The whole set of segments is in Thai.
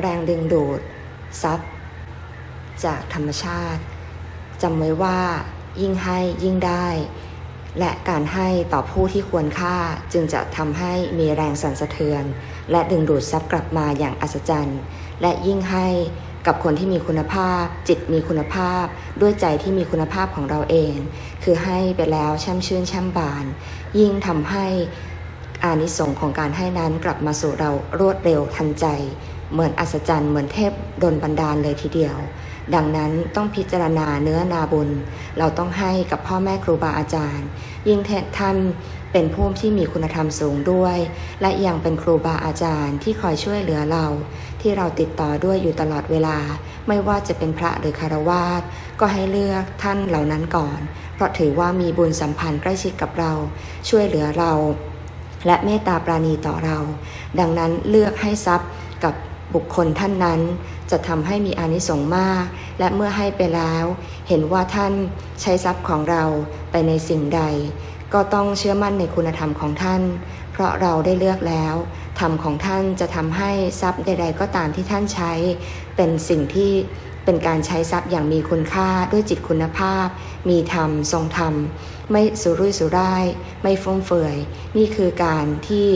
แรงดึงดูดทรัพย์ จากธรรมชาติจำไว้ว่ายิ่งให้ยิ่งได้ และการให้ต่อผู้ที่ควรค่าจึงจะทำให้มีแรงสั่นสะเทือน และดึงดูดทรัพย์กลับมาอย่างอัศจรรย์ และยิ่งให้กับคนที่มีคุณภาพ จิตมีคุณภาพ ด้วยใจที่มีคุณภาพของเราเอง คือให้ไปแล้วช่มชื่นช่มบาน ยิ่งทำให้อานิสงส์ของการให้นั้นกลับมาสู่เรารวดเร็วทันใจ เหมือนอัศจรรย์เหมือนเทพดลบันดาลเลยทีเดียว ดังนั้นต้องพิจารณาเนื้อนาบุญ เราต้องให้กับพ่อแม่ครูบาอาจารย์ ยิ่งท่านเป็นผู้ที่มีคุณธรรมสูงด้วย และยังเป็นครูบาอาจารย์ที่คอยช่วยเหลือเรา ที่เราติดต่อด้วยอยู่ตลอดเวลา ไม่ว่าจะเป็นพระหรือคารวาสก็ให้เลือกท่านเหล่านั้นก่อน เพราะถือว่ามีบุญสัมพันธ์ใกล้ชิดกับเรา ช่วยเหลือเรา และเมตตาปราณีต่อเรา ดังนั้นเลือกให้ทรัพย์ บุคคลท่านนั้นจะทำให้มีอานิสงส์มาก และเมื่อให้ไปแล้ว เห็นว่าท่านใช้ทรัพย์ของเราไปในสิ่งใด ก็ต้องเชื่อมั่นในคุณธรรมของท่าน เพราะเราได้เลือกแล้วธรรมของท่านจะทำให้ทรัพย์ใด ๆ ก็ตามที่ท่านใช้ เป็นสิ่งที่เป็นการใช้ทรัพย์อย่างมีคุณค่าด้วยจิตคุณภาพ มีธรรม ทรงธรรม ไม่สุรุ่ยสุร่าย ไม่ฟุ่มเฟือย นี่คือการที่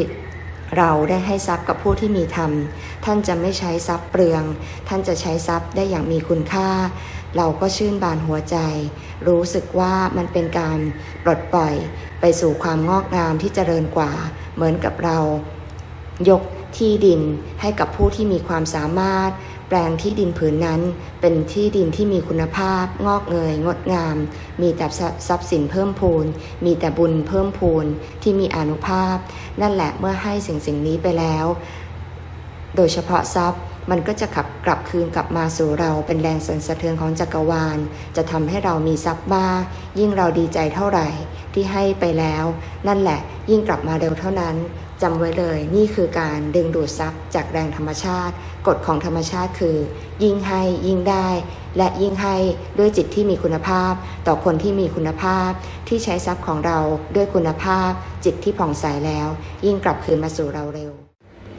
เราได้ให้ทรัพย์กับผู้ที่มีธรรม ท่านจะไม่ใช้ทรัพย์เปลือง ท่านจะใช้ทรัพย์ได้อย่างมีคุณค่า เราก็ชื่นบานหัวใจ รู้สึกว่ามันเป็นการปลดปล่อยไปสู่ความงอกงามที่เจริญกว่า เหมือนกับเรา ยกที่ดินให้กับผู้ที่มีความสามารถ แปลงที่ดินผืนนั้น เป็นที่ดินที่มีคุณภาพ งอกเงย งดงาม มีแต่ทรัพย์สินเพิ่มพูน มีแต่บุญเพิ่มพูนที่มีอนุภาพ นั่นแหละเมื่อให้สิ่งสิ่งนี้ไปแล้ว โดยเฉพาะทรัพย์มันก็จะขับกลับคืนกลับมาสู่เราเป็นแรงสั่นสะเทือนของจักรวาล จะทำให้เรามีทรัพย์มากยิ่งเราดีใจเท่าไหร่ที่ให้ไปแล้ว นั่นแหละ ยิ่งกลับมาเร็วเท่านั้นจำไว้เลยนี่คือการดึงดูดทรัพย์จากแรงธรรมชาติ กฎของธรรมชาติคือ ยิ่งให้ยิ่งได้ และยิ่งให้ด้วยจิตที่มีคุณภาพ ต่อคนที่มีคุณภาพ ที่ใช้ทรัพย์ของเราด้วยคุณภาพ จิตที่ผ่องใสแล้ว ยิ่งกลับคืนมาสู่เราเร็ว